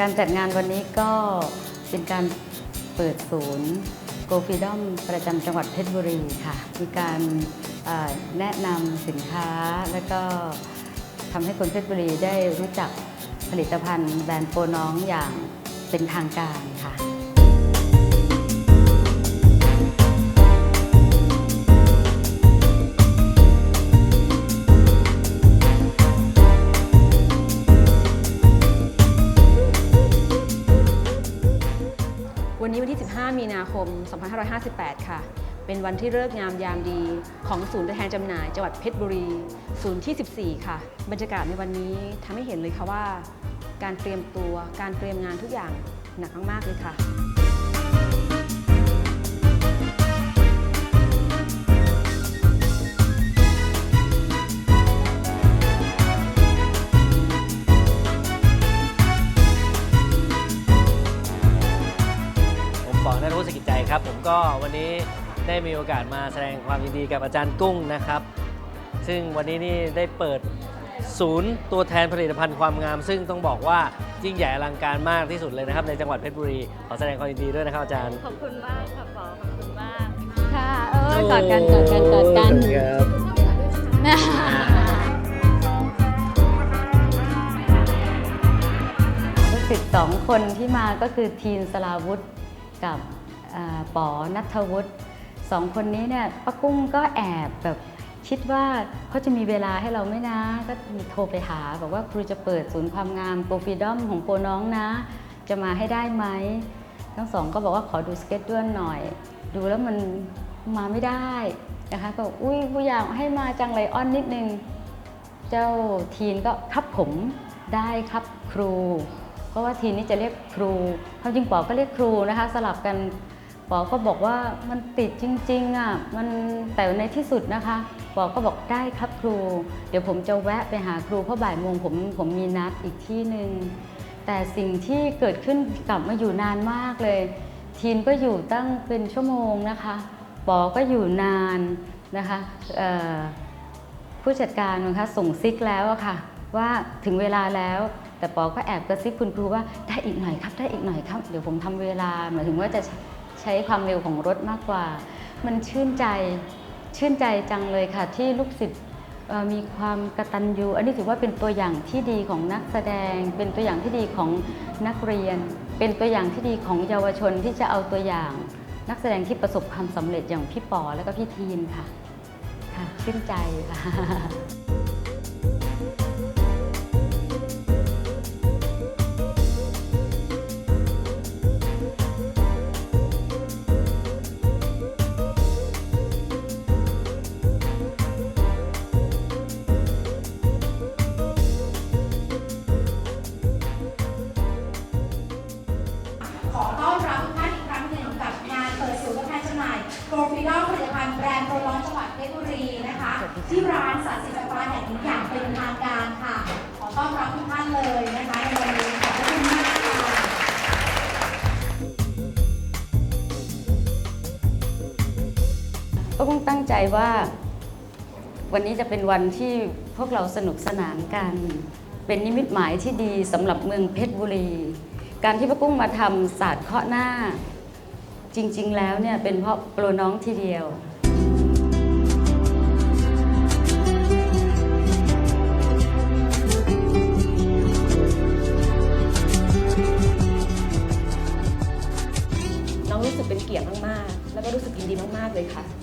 การจัดงานวันนี้ก็เป็นการเปิดศูนย์โกฟีดอมประจำจังหวัดเพชรบุรีค่ะ มีการแนะนำสินค้าแล้วก็ทำให้คนเพชรบุรีได้รู้จักผลิตภัณฑ์แบรนด์โปรน้องอย่างเป็นทางการค่ะ วันนี้วันที่ 15 มีนาคม 2558 ค่ะ เป็นวันที่เลิกงามยามดีของศูนย์ตัวแทนจำหน่ายจังหวัดเพชรบุรี ศูนย์ที่ 14 ค่ะ บรรยากาศในวันนี้ทำให้เห็นเลยค่ะว่า การเตรียมตัว การเตรียมงานทุกอย่างหนักมากๆเลยค่ะ ก็วันนี้ได้มีโอกาสมาแสดงความยินดีกับอาจารย์กุ้งนะครับ ซึ่งวันนี้นี่ได้เปิดศูนย์ตัวแทนผลิตภัณฑ์ความงาม ซึ่งต้องบอกว่ายิ่งใหญ่อลังการมากที่สุดเลยนะครับ ในจังหวัดเพชรบุรีขอแสดงความยินดีด้วยนะครับอาจารย์ขอบคุณมากค่ะปอขอบคุณมากค่ะเออกอดกันกอดกันกอดกันครับลูกศิษย์สองคนที่มาก็คือทีนสลาวุธกับเอ่อ ปอนัทวุฒิสองคนนี้เนี่ยป้ากุ้งก็แอบแบบคิดว่าเขาจะมีเวลาให้เราไหมนะ ก็มีโทรไปหา บอกว่าครูจะเปิดศูนย์ความงามโปรฟีดอมของโปรน้องนะ จะมาให้ได้ไหม ทั้งสองก็บอกว่าขอดูสเก็ตด้วยหน่อย ดูแล้วมันมาไม่ได้นะคะก็อุ้ยกูอยากให้มาจังเลยอ้อนนิดนึง เจ้าทีนก็ครับผมได้ครับครู เพราะว่าทีนนี่จะเรียกครูความจริงปอก็เรียกครูนะคะ สลับกัน ปอก็บอกว่ามันติดจริงๆอะมันแต่ในที่สุดนะคะปอก็บอกได้ครับครู เดี๋ยวผมจะแวะไปหาครูเพราะบ่ายโมงผมผมมีนัดอีกที่หนึ่งแต่สิ่งที่เกิดขึ้นกลับมาอยู่นานมากเลย ทีนก็อยู่ตั้งเป็นชั่วโมงนะคะปอก็อยู่นานนะคะผู้จัดการนะคะส่งซิกแล้วอะค่ะ ว่าถึงเวลาแล้วแต่ปอก็แอบกระซิบคุณครูว่าได้อีกหน่อยครับได้อีกหน่อยครับ เดี๋ยวผมทำเวลาหมายถึงว่าจะ ช้ความเร็วของรถมากกว่า มันชื่นใจชื่นใจจังเลยค่ะ ที่ลูกศิษย์มีความกระตัญญูอันนี้ถือว่าเป็นตัวอย่างที่ดีของนักแสดง เป็นตัวอย่างที่ดีของนักเรียน เป็นตัวอย่างที่ดีของเยาวชนที่จะเอาตัวอย่าง นักแสดงที่ประสบความสำเร็จอย่างพี่ปอและก็พี่ทีนค่ะค่ะชื่นใจค่ะ ใจว่า วันนี้จะเป็นวันที่พวกเราสนุกสนานกัน เป็นนิมิตหมายที่ดีสำหรับเมืองเพชรบุรี การที่พระกุ้งมาทำศาสตร์เคาะหน้า จริง ๆ แล้วเนี่ยเป็นเพราะโปรน้องทีเดียวน้องรู้สึกเป็นเกียรติมาก ๆ แล้วก็รู้สึกยินดีมาก ๆ เลยค่ะ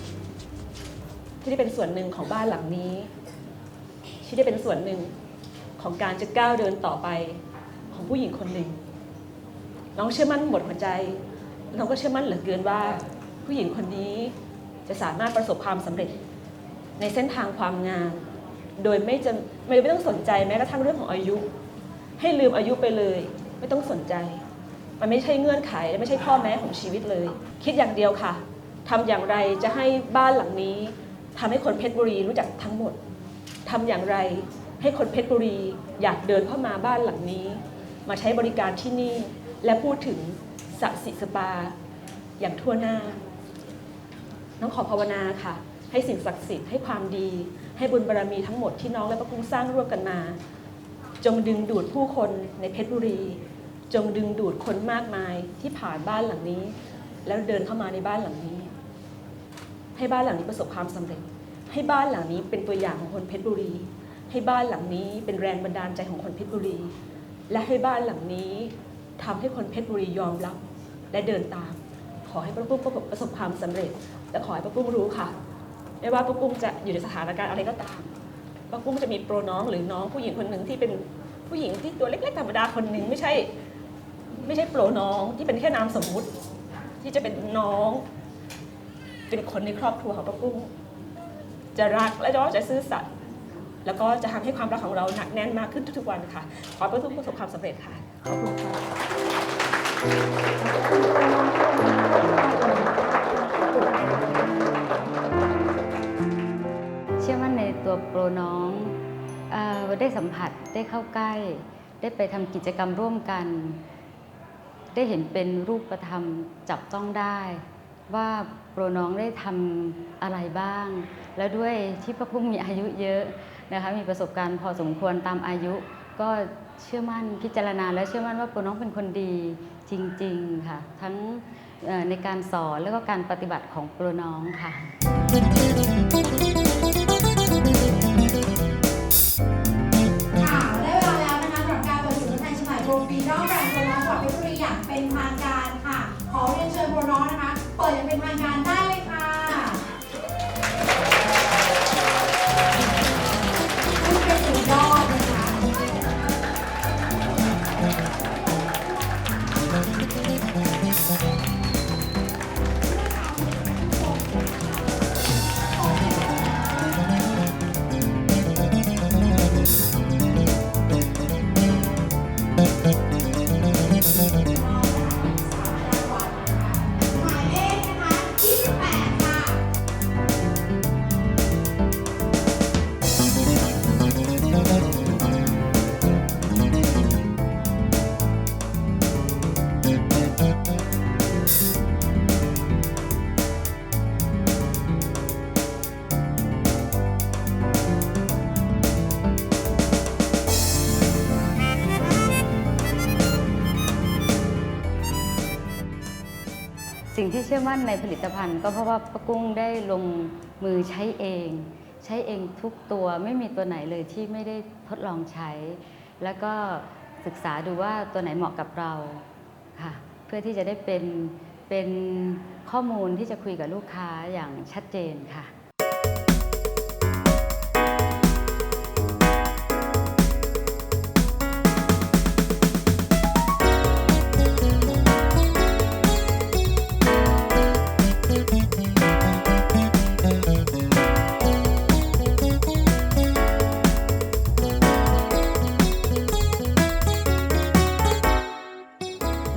ที่ได้เป็นส่วนหนึ่งของบ้านหลังนี้ ที่ได้เป็นส่วนหนึ่งของการจะก้าวเดินต่อไปของผู้หญิงคนหนึ่ง น้องเชื่อมั่นหมดหัวใจน้องก็เชื่อมั่นเหลือเกินว่า ผู้หญิงคนนี้จะสามารถประสบความสำเร็จในเส้นทางความงาม โดยไม่จะไม่ไม่ต้องสนใจแม้กระทั่งเรื่องของอายุ ให้ลืมอายุไปเลย ไม่ต้องสนใจ มันไม่ใช่เงื่อนไขและไม่ใช่ข้อแม้ของชีวิตเลย คิดอย่างเดียวค่ะทำอย่างไรจะให้บ้านหลังนี้ ทำให้คนเพชรบุรีรู้จักทั้งหมดทำอย่างไรให้คนเพชรบุรีอยากเดินเข้ามาบ้านหลังนี้ มาใช้บริการที่นี่และพูดถึงสัสิสปาอย่างทั่วหน้า น้องขอภาวนาค่ะ ให้สิ่งศักดิ์สิทธิ์ให้ความดี ให้บุญบารมีทั้งหมดที่น้องและพระคุณสร้างร่วมกันมา จงดึงดูดผู้คนในเพชรบุรี จงดึงดูดคนมากมายที่ผ่านบ้านหลังนี้ แล้วเดินเข้ามาในบ้านหลังนี้ ให้บ้านหลังนี้ประสบความสำเร็จ ให้บ้านหลังนี้เป็นตัวอย่างของคนเพชรบุรี ให้บ้านหลังนี้เป็นแรงบันดาลใจของคนเพชรบุรี และให้บ้านหลังนี้ทำให้คนเพชรบุรียอมรับ และเดินตาม ขอให้ป้าปุ้งประสบความสำเร็จและขอให้ป้าปุ้งรู้ค่ะไม่ว่าป้าปุ้งจะอยู่ในสถานการณ์อะไรก็ตามป้าปุ้งจะมีโปรน้องหรือน้องผู้หญิงคนหนึ่งที่เป็นผู้หญิงที่ตัวเล็กๆธรรมดาคนหนึ่งไม่ใช่ ไม่ใช่โปรน้องที่เป็นแค่นามสมมุติ ที่จะเป็นน้อง เป็นคนในครอบครัวของป้าปุ้ง จะรักและก็จะซื่อสัตย์แล้วก็จะทำให้ความรักของเราหนักแน่นมากขึ้นทุกๆวันค่ะ ขอให้ป้าปุ้งประสบความสำเร็จค่ะ ขอบคุณค่ะ เชื่อมั่นในตัวโปรน้องอได้สัมผัสได้เข้าใกล้ ได้ไปทำกิจกรรมร่วมกัน ได้เห็นเป็นรูปธรรมจับต้องได้ว่า โปรน้องได้ทำอะไรบ้าง แล้วด้วยที่พระพุ่งมีอายุเยอะนะคะมีประสบการณ์พอสมควรตามอายุ ก็เชื่อมั่นพิจารณา และเชื่อมั่นว่าโปรน้องเป็นคนดีจริงๆค่ะ ทั้งในการสอนแล้วก็การปฏิบัติของโปรน้องค่ะค่ะได้เวลาแล้วนะคะสำหรับการเปิดศูนย์การจำหน่ายโปรฟีดอลแบรนด์โปรน้องจังหวัดเพชรบุรีอย่างเป็นทางการค่ะ ขอเรียนเชิญโปรน้องนะคะ เปิดอย่างเป็นทางการได้ งที่เชื่อมั่นในผลิตภัณฑ์ ก็เพราะว่าป้ากุ้งได้ลงมือใช้เอง ใช้เองทุกตัวไม่มีตัวไหนเลยที่ไม่ได้ทดลองใช้ แล้วก็ศึกษาดูว่าตัวไหนเหมาะกับเราค่ะ เพื่อที่จะได้เป็นเป็นข้อมูลที่จะคุยกับลูกค้าอย่างชัดเจนค่ะ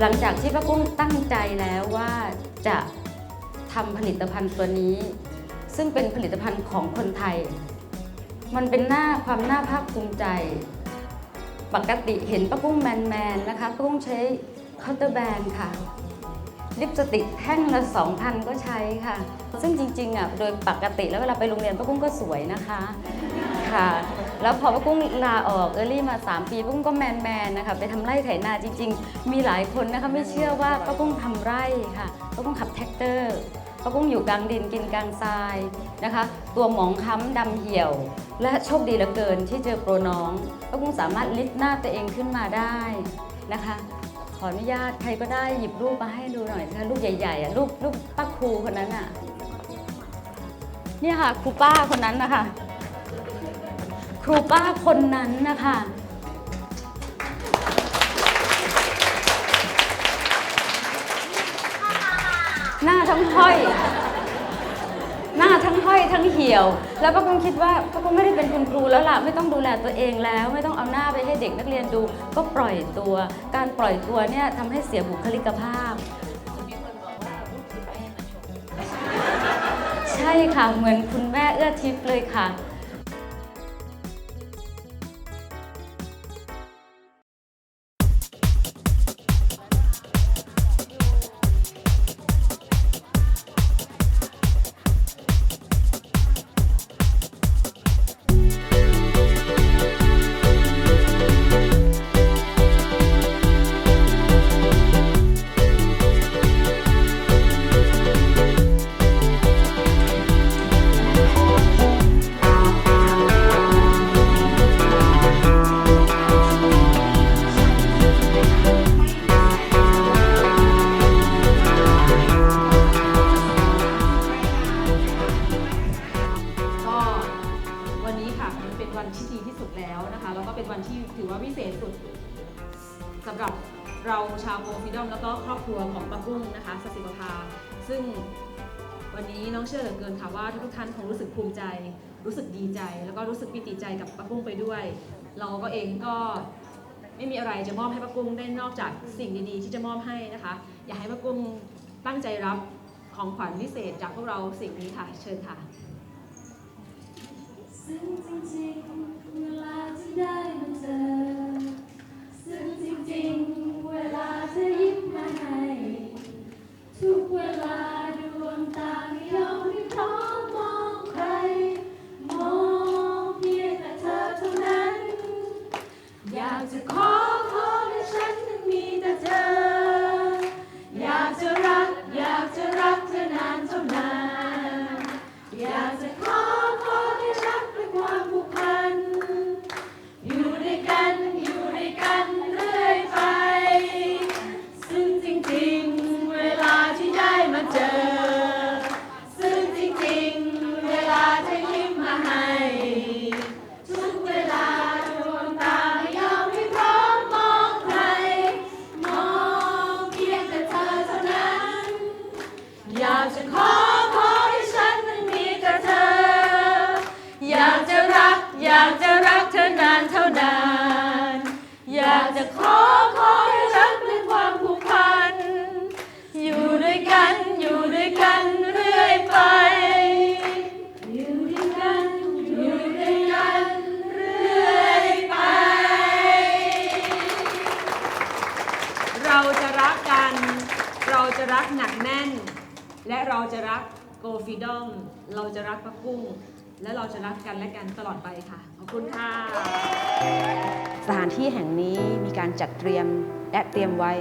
หลังจากที่ป้ากุ้งตั้งใจแล้วว่าจะทำผลิตภัณฑ์ตัวนี้ ซึ่งเป็นผลิตภัณฑ์ของคนไทย มันเป็นหน้าความน่าภาคภูมิใจ ปกติเห็นป้ากุ้งแมนแมนนะคะป้ากุ้งใช้เคาน์เตอร์แบนค่ะ ลิปสติกแท่งละ2,000 ก็ใช้ค่ะ ซึ่งจริงๆอะโดยปกติแล้วเวลาไปโรงเรียนป้ากุ้งก็สวยนะคะค่ะ แล้วพอป้ากุ้งลาออกเออรี่มา 3 ปีป้ากุ้งก็แมนแมนนะคะไปทำไร่ไถนาจริง ๆ มีหลายคนนะคะไม่เชื่อว่าป้ากุ้งทำไร่ค่ะป้ากุ้งขับแท็กเตอร์ป้ากุ้งอยู่กลางดินกินกลางทรายนะคะ ตัวหมองค้ำดำเหี่ยว และโชคดีเหลือเกินที่เจอโปรน้องป้ากุ้งสามารถลิฟต์หน้าตัวเองขึ้นมาได้นะคะขออนุญาตใครก็ได้หยิบรูปมาให้ดูหน่อยนะคะรูปใหญ่ๆอะรูปรูปป้าครูคนนั้นอะ เนี่ยค่ะครูป้าคนนั้นนะคะ ครูป้าคนนั้นนะคะ หน้าทั้งห้อย หน้าทั้งห้อยทั้งเหี่ยว แล้วก็คงคิดว่าก็คงไม่ได้เป็นคุณครูแล้วล่ะ ไม่ต้องดูแลตัวเองแล้ว ไม่ต้องเอาหน้าไปให้เด็กนักเรียนดู ก็ปล่อยตัว การปล่อยตัวเนี่ยทำให้เสียบุคลิกภาพ ใช่ค่ะ เหมือนคุณแม่เอื้อทิพย์เลยค่ะ แล้วก็รู้สึกปิติใจกับป้ากุ้งไปด้วย เราก็เองก็ไม่มีอะไรจะมอบให้ป้ากุ้งได้นอกจากสิ่งดีๆ ที่จะมอบให้นะคะ อยากให้ป้ากุ้งตั้งใจรับของขวัญพิเศษจากพวกเราสิ่งนี้ค่ะ เชิญค่ะซึ่งจริงๆเวลาที่ได้มาเจอ เราจะรักโกฟิดอมเราจะรักป้ากุ้ง และเราจะรักกันและกันตลอดไปค่ะ ขอบคุณค่ะ สถานที่แห่งนี้มีการจัดเตรียมและเตรียมไว้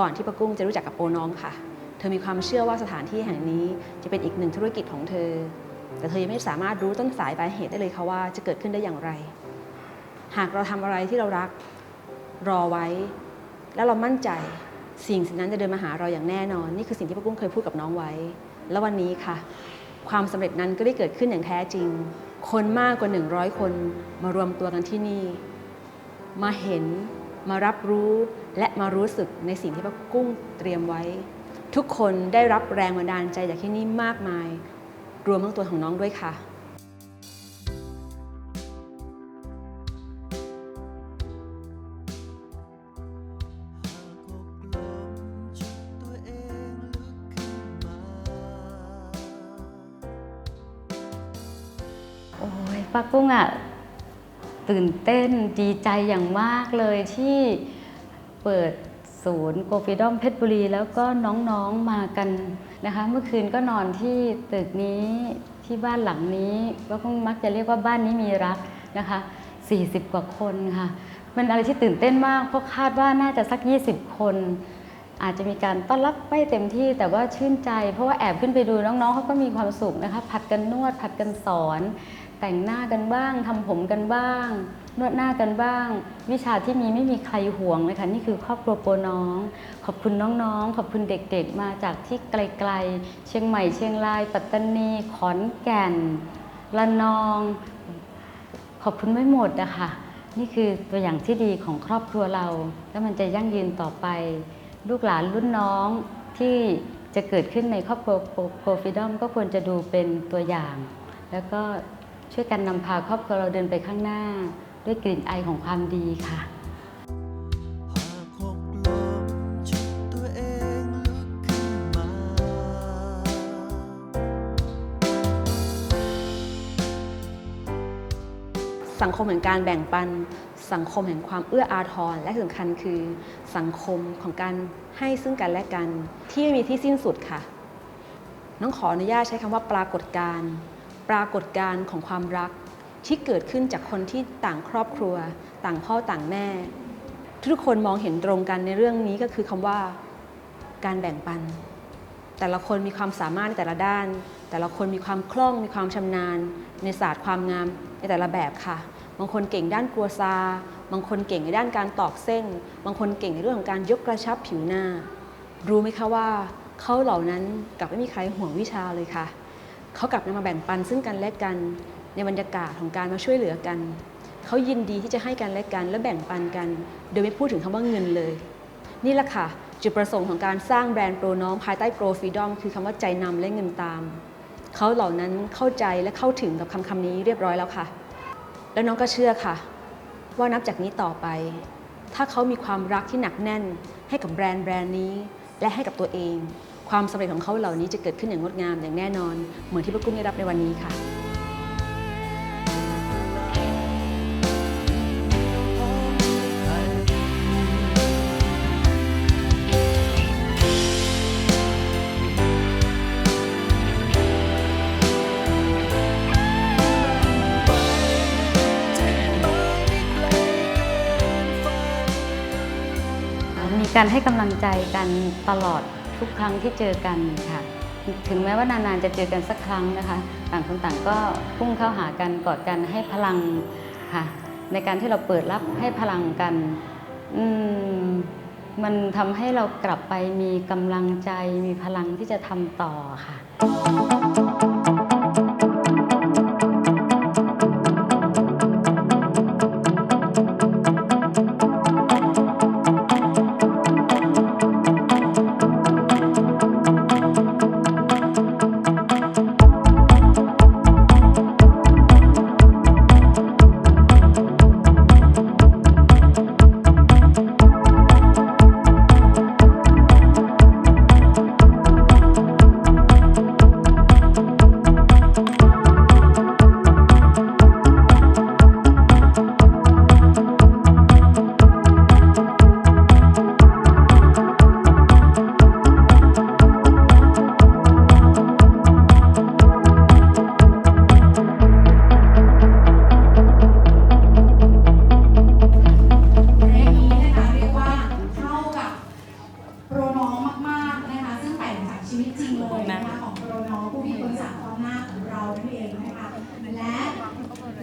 ก่อนที่ป้ากุ้งจะรู้จักกับโอน้องค่ะ เธอมีความเชื่อว่าสถานที่แห่งนี้จะเป็นอีกหนึ่งธุรกิจของเธอ แต่เธอยังไม่สามารถรู้ต้นสายปลายเหตุได้เลยค่ะว่าจะเกิดขึ้นได้อย่างไร หากเราทำอะไรที่เรารักรอไว้ แล้วเรามั่นใจ สิ่งสิ่งนั้นจะเดินมาหาเราอย่างแน่นอน นี่คือสิ่งที่ป้ากุ้งเคยพูดกับน้องไว้ แล้ววันนี้ค่ะ ความสำเร็จนั้นก็ได้เกิดขึ้นอย่างแท้จริง คนมากกว่า 100 คนมารวมตัวกันที่นี่ มาเห็นมารับรู้และมารู้สึกในสิ่งที่พระกุ้งเตรียมไว้ ทุกคนได้รับแรงบันดาลใจจากที่นี่มากมาย รวมทั้งตัวของน้องด้วยค่ะ ป้ากุ้งอะตื่นเต้นดีใจอย่างมากเลยที่เปิดศูนย์โกฟิดอมเพชรบุรี แล้วก็น้องๆมากันนะคะ เมื่อคืนก็นอนที่ตึกนี้ที่บ้านหลังนี้ป้ากุ้งมักจะเรียกว่าบ้านนี้มีรักนะคะ 40 กว่าคนค่ะเป็นอะไรที่ตื่นเต้นมาก เพราะคาดว่าน่าจะสัก 20 คน อาจจะมีการต้อนรับไม่เต็มที่แต่ว่าชื่นใจ เพราะว่าแอบขึ้นไปดูน้องๆเขาก็มีความสุขนะคะ ผัดกันนวดผัดกันสอน แต่งหน้ากันบ้างทำผมกันบ้าง นวดหน้ากันบ้าง วิชาที่มีไม่มีใครห่วงเลยค่ะนี่คือครอบครัวโปน้อง ขอบคุณน้องๆ ขอบคุณเด็กๆ มาจากที่ไกลๆ เชียงใหม่เชียงราย ปัตตานีขอนแก่นละนอง ขอบคุณไม่หมดนะคะนี่คือตัวอย่างที่ดีของครอบครัวเรา แล้วมันจะยั่งยืนต่อไป ลูกหลานรุ่นน้องที่จะเกิดขึ้นในครอบครัวโกฟิดอมก็ควรจะดูเป็นตัวอย่าง แล้วก็ ช่วยกันนำพาครอบครัวเราเดินไปข้างหน้า ด้วยกลิ่นไอของความดีค่ะหากหกล้มชุดตัวเองลุกขึ้นมาสังคมแห่งการแบ่งปัน สังคมแห่งความเอื้ออาทร และที่สำคัญคือสังคมของการให้ซึ่งกันและกัน ที่ไม่มีที่สิ้นสุดค่ะ น้องขออนุญาตใช้คำว่าปรากฏการณ์ ปรากฏการณ์ของความรักที่เกิดขึ้นจากคนที่ต่างครอบครัว ต่างพ่อต่างแม่ ทุกคนมองเห็นตรงกันในเรื่องนี้ก็คือคำว่าการแบ่งปัน แต่ละคนมีความสามารถในแต่ละด้าน แต่ละคนมีความคล่องมีความชำนาญ ในศาสตร์ความงามในแต่ละแบบค่ะ บางคนเก่งด้านกลัวซา บางคนเก่งในด้านการตอกเส้น บางคนเก่งในเรื่องของการยกกระชับผิวหน้า รู้ไหมคะว่าเขาเหล่านั้นกลับไม่มีใครห่วงวิชาเลยค่ะ เขากลับนำมาแบ่งปันซึ่งกันและกันในบรรยากาศของการมาช่วยเหลือกัน เขายินดีที่จะให้กันและกันและแบ่งปันกัน โดยไม่พูดถึงคำว่าเงินเลย นี่แหละค่ะ จุดประสงค์ของการสร้างแบรนด์โปรน้องภายใต้โปรฟ e ดอมคือคำว่าใจนำและเงินตาม เขาเหล่านั้นเข้าใจและเข้าถึงกับคำคำนี้เรียบร้อยแล้วค่ะ แล้วน้องก็เชื่อค่ะ ว่านับจากนี้ต่อไป ถ้าเขามีความรักที่หนักแน่น ให้กับแบรนด์แบรนด์นี้ และให้กับตัวเอง ความสำเร็จของเขาเหล่านี้จะเกิดขึ้นอย่างงดงามอย่างแน่นอน เหมือนที่พระกุ้งได้รับในวันนี้ค่ะมีการให้กำลังใจกันตลอด ทุกครั้งที่เจอกันค่ะ ถึงแม้ว่านานๆจะเจอกันสักครั้งนะคะ ต่างคนต่างก็พุ่งเข้าหากันกอดกันให้พลังค่ะ ในการที่เราเปิดรับให้พลังกันมมันทำให้เรากลับไปมีกำลังใจมีพลังที่จะทำต่อค่ะ ชีวิตจริงเลยนะคะของโปรน้องผู้พิพากษาความหน้าของเรานั่นเองนะคะและ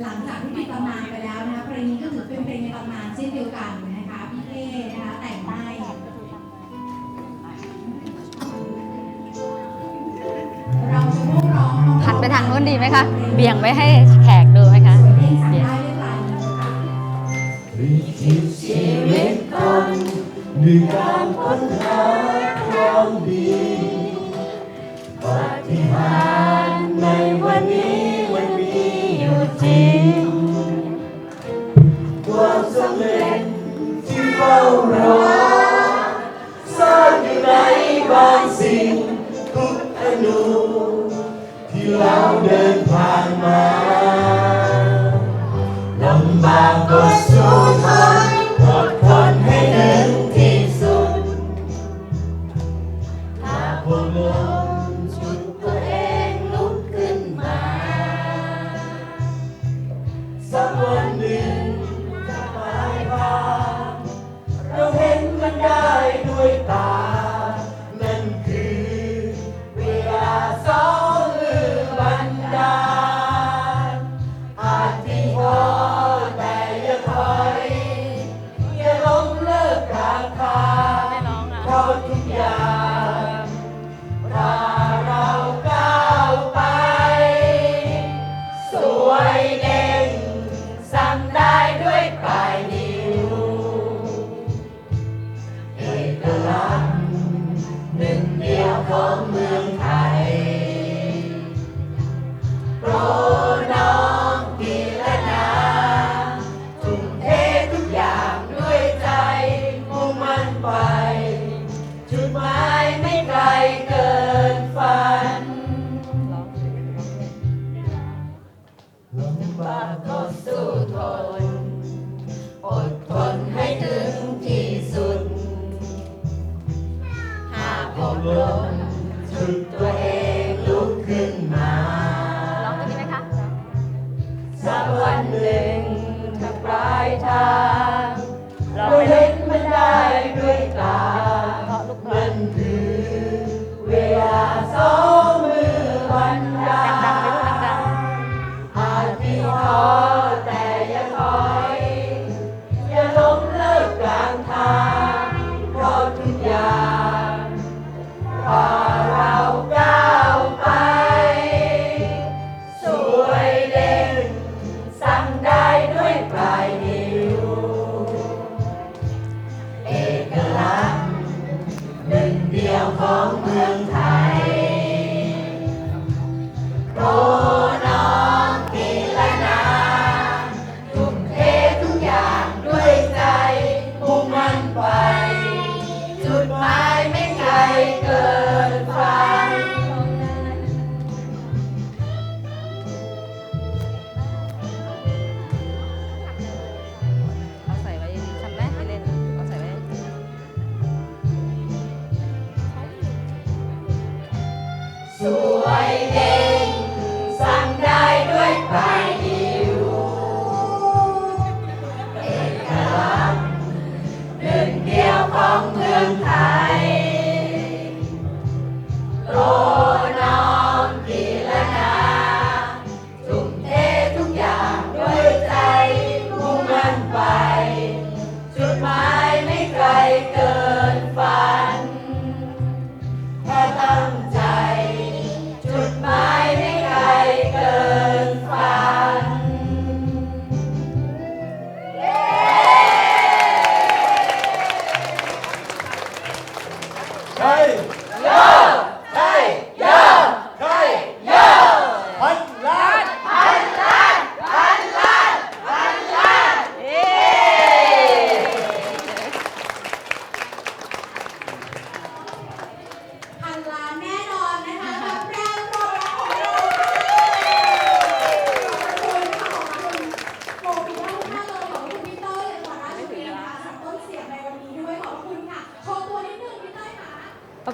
หลังจากที่ปิดตำนานไปแล้วนะคะเพลงนี้ก็ถือเป็นเพลงในตำนานเช่นเดียวกันนะคะพี่เท่นะคะแต่งให้เราจะร่วมร้องหันไปทางนู้นดีไหมคะ เบี่ยงไว้ให้แขกดูไหมคะเล่นสั่งเบี่ยงได้ด้วยลายมือค่ะด้วยการค้นหา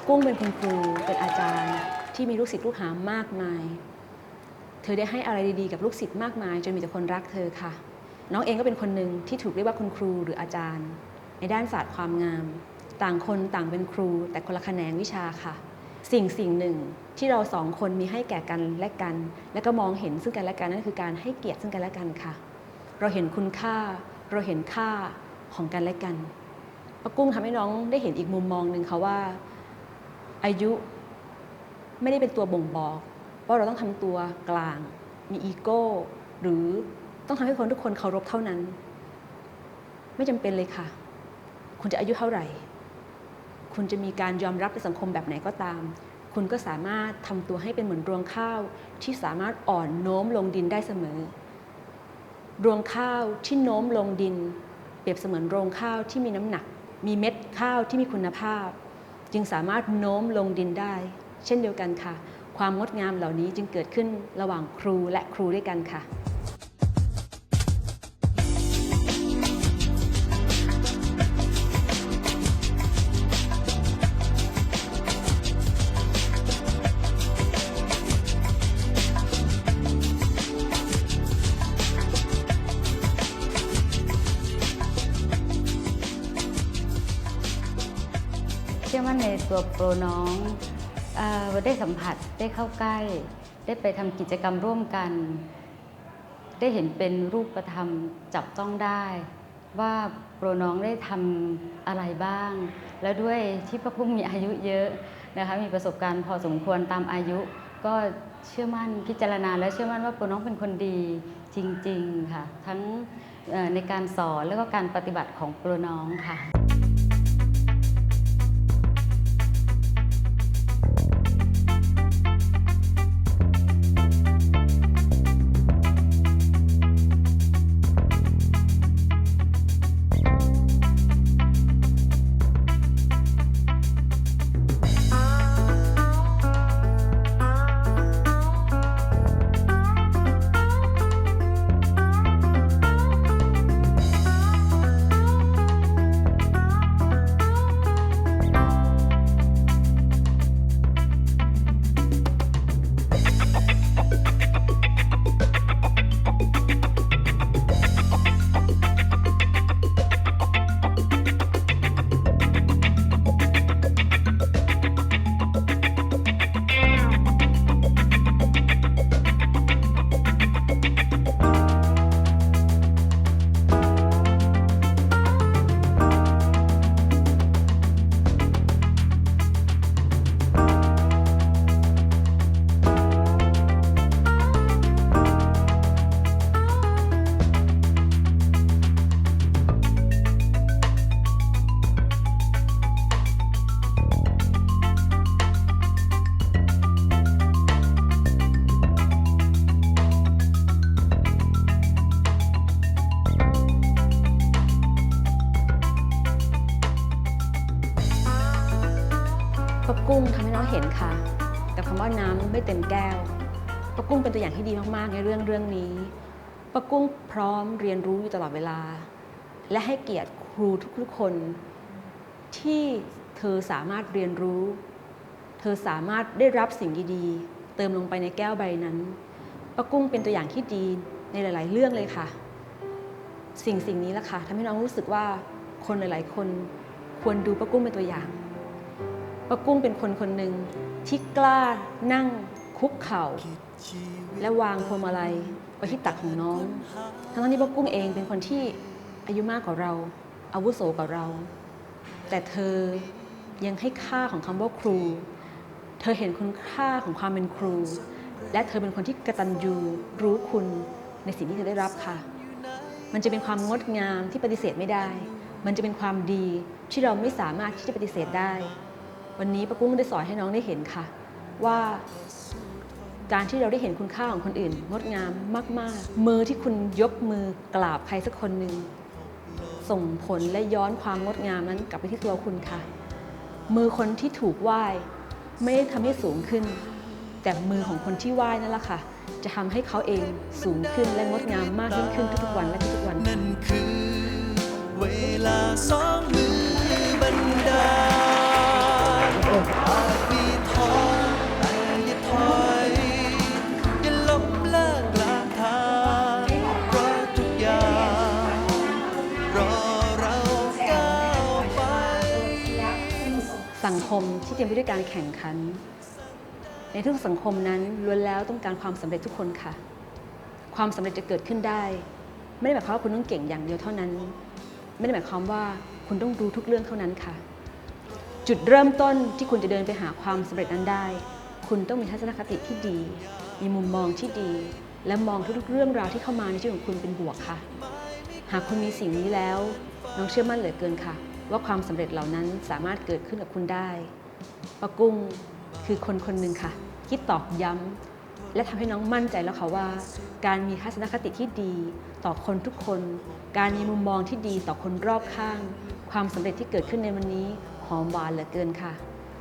กุ้งเป็นคุณครูเป็นอาจารย์ที่มีลูกศิษย์ลูกหามากมาย เธอได้ให้อะไรดีๆกับลูกศิษย์มากมาย จนมีแต่คนรักเธอค่ะ น้องเองก็เป็นคนหนึ่งที่ถูกเรียกว่าคุณครูหรืออาจารย์ ในด้านศาสตร์ความงาม ต่างคนต่างเป็นครู แต่คนละแขนงวิชาค่ะ สิ่งสิ่งหนึ่งที่เราสองคนมีให้แก่กันและกัน และก็มองเห็นซึ่งกันและกันนั่นคือการให้เกียรติซึ่งกันและกันค่ะ เราเห็นคุณค่า เราเห็นค่าของกันและกันป้ากุ้งทำให้น้องได้เห็นอีกมุมมองหนึ่งค่ะว่า อายุไม่ได้เป็นตัวบ่งบอกว่าเราต้องทำตัวกลาง มีอีโก้ หรือต้องทำให้คนทุกคนเคารพเท่านั้น ไม่จำเป็นเลยค่ะ คุณจะอายุเท่าไหร่ คุณจะมีการยอมรับในสังคมแบบไหนก็ตาม คุณก็สามารถทำตัวให้เป็นเหมือนรวงข้าวที่สามารถอ่อนโน้มลงดินได้เสมอ รวงข้าวที่โน้มลงดิน เปรียบเสมือนโรงข้าวที่มีน้ำหนัก มีเม็ดข้าวที่มีคุณภาพ จึงสามารถโน้มลงดินได้ เช่นเดียวกันค่ะ ความงดงามเหล่านี้จึงเกิดขึ้นระหว่างครูและครูด้วยกันค่ะ ตัวโปรน้องอได้สัมผัสได้เข้าใกล้ ได้ไปทำกิจกรรมร่วมกัน ได้เห็นเป็นรูปธรรมจับต้องได้ ว่าโปรน้องได้ทำอะไรบ้าง แล้วด้วยที่พระพุ่มมีอายุเยอะนะคะมีประสบการณ์พอสมควรตามอายุ ก็เชื่อมั่นพิจารณา และเชื่อมั่นว่าโปรน้องเป็นคนดีจริง ๆ ค่ะ ทั้งในการสอนแล้วก็การปฏิบัติของโปรน้องค่ะ อย่างที่ดีมากๆในเรื่องเรื่องนี้ป้ากุ้งพร้อมเรียนรู้อยู่ตลอดเวลา และให้เกียรติครูทุกๆคน ที่เธอสามารถเรียนรู้ เธอสามารถได้รับสิ่งดีๆ เติมลงไปในแก้วใบนั้นป้ากุ้งเป็นตัวอย่างที่ดีในหลาย ๆ เรื่องเลยค่ะ สิ่งสิ่งนี้แหละค่ะทำให้น้องรู้สึกว่าคนหลาย ๆ คนควรดูป้ากุ้งเป็นตัวอย่างป้ากุ้งเป็นคนคนหนึ่งที่กล้านั่งคุกเข่า และวางพวงมาลัยไว้ที่ตักของน้อง ทั้งที่ป้ากุ้งเองเป็นคนที่อายุมากกว่าเรา อาวุโสกว่าเรา แต่เธอยังให้ค่าของคำว่าครู เธอเห็นคุณค่าของความเป็นครู และเธอเป็นคนที่กระตัญญูรู้คุณในสิ่งที่เธอได้รับค่ะ มันจะเป็นความงดงามที่ปฏิเสธไม่ได้ มันจะเป็นความดีที่เราไม่สามารถที่จะปฏิเสธได้ วันนี้ป้ากุ้งได้สอนให้น้องได้เห็นค่ะ ว่า การที่เราได้เห็นคุณค่าของคนอื่น งดงามมาก ๆ มือที่คุณยกมือกราบใครสักคนหนึ่งส่งผลและย้อนความงดงามนั้นกลับไปที่ตัวคุณค่ะ มือคนที่ถูกไหว้ไม่ได้ทำให้สูงขึ้น แต่มือของคนที่ไหว้นั่นแหละค่ะ จะทำให้เขาเองสูงขึ้นและงดงามมากยิ่งขึ้นทุกๆวันและทุกๆวันนั่นคือเวลาสองมือบันดา มที่เต็มไปด้วยการแข่งขัน ในทุกสังคมนั้นล้วนแล้วต้องการความสำเร็จทุกคนค่ะ ความสำเร็จจะเกิดขึ้นได้ ไม่ได้หมายความว่าคุณต้องเก่งอย่างเดียวเท่านั้น ไม่ได้หมายความว่าคุณต้องรู้ทุกเรื่องเท่านั้นค่ะ จุดเริ่มต้นที่คุณจะเดินไปหาความสำเร็จนั้นได้ คุณต้องมีทัศนคติที่ดี มีมุมมองที่ดี และมองทุกๆเรื่องราวที่เข้ามาในชีวิตของคุณเป็นบวกค่ะ หากคุณมีสิ่งนี้แล้วน้องเชื่อมั่นเหลือเกินค่ะ ว่าความสำเร็จเหล่านั้นสามารถเกิดขึ้นกับคุณได้ปะกุ้งคือคนคนหนึ่งค่ะ ที่ตอกย้ำและทำให้น้องมั่นใจแล้วค่ะว่า การมีทัศนคติที่ดี ต่อคนทุกคน การมีมุมมองที่ดีต่อคนรอบข้าง ความสำเร็จที่เกิดขึ้นในวันนี้หอมหวานเหลือเกินค่ะ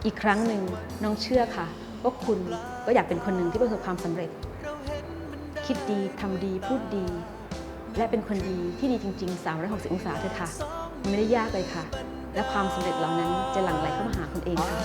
อีกครั้งหนึ่งน้องเชื่อค่ะว่าคุณก็อยากเป็นคนหนึ่งที่ประสบความสำเร็จ คิดดีทำดีพูดดี และเป็นคนดีที่ดีจริง ๆ 360 องศาเถอะค่ะ ไม่ได้ยากเลยค่ะ และความสำเร็จเหล่านั้นจะหลั่งไหลเข้ามาหาคุณเองค่ะ